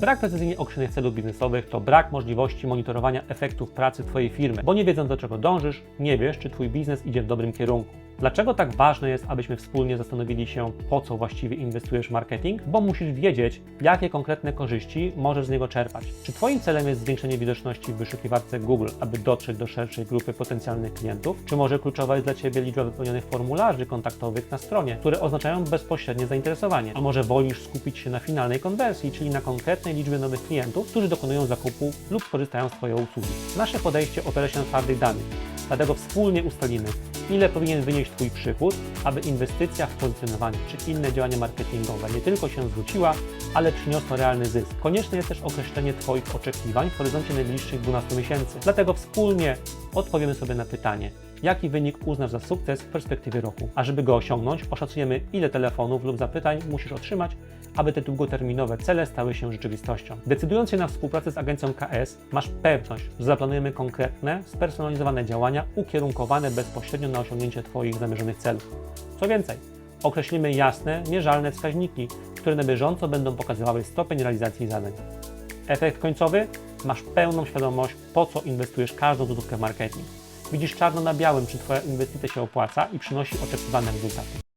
Brak precyzyjnie określonych celów biznesowych to brak możliwości monitorowania efektów pracy Twojej firmy, bo nie wiedząc do czego dążysz, nie wiesz, czy Twój biznes idzie w dobrym kierunku. Dlaczego tak ważne jest, abyśmy wspólnie zastanowili się, po co właściwie inwestujesz w marketing? Bo musisz wiedzieć, jakie konkretne korzyści możesz z niego czerpać. Czy Twoim celem jest zwiększenie widoczności w wyszukiwarce Google, aby dotrzeć do szerszej grupy potencjalnych klientów? Czy może kluczowa jest dla Ciebie liczba wypełnionych formularzy kontaktowych na stronie, które oznaczają bezpośrednie zainteresowanie? A może wolisz skupić się na finalnej konwersji, czyli na konkretnej liczbie nowych klientów, którzy dokonują zakupu lub korzystają z Twojej usługi? Nasze podejście opiera się na twardych danych, dlatego wspólnie ustalimy, ile powinien wynieść Twój przychód, aby inwestycja w pozycjonowanie czy inne działania marketingowe nie tylko się zwróciła, ale przyniosła realny zysk. Konieczne jest też określenie Twoich oczekiwań w horyzoncie najbliższych 12 miesięcy. Dlatego wspólnie odpowiemy sobie na pytanie, jaki wynik uznasz za sukces w perspektywie roku. A żeby go osiągnąć, oszacujemy, ile telefonów lub zapytań musisz otrzymać, aby te długoterminowe cele stały się rzeczywistością. Decydując się na współpracę z agencją KS, masz pewność, że zaplanujemy konkretne, spersonalizowane działania ukierunkowane bezpośrednio na osiągnięcie Twoich zamierzonych celów. Co więcej, określimy jasne, mierzalne wskaźniki, które na bieżąco będą pokazywały stopień realizacji zadań. Efekt końcowy? Masz pełną świadomość, po co inwestujesz każdą złotówkę w marketing. Widzisz czarno na białym, czy Twoja inwestycja się opłaca i przynosi oczekiwane rezultaty.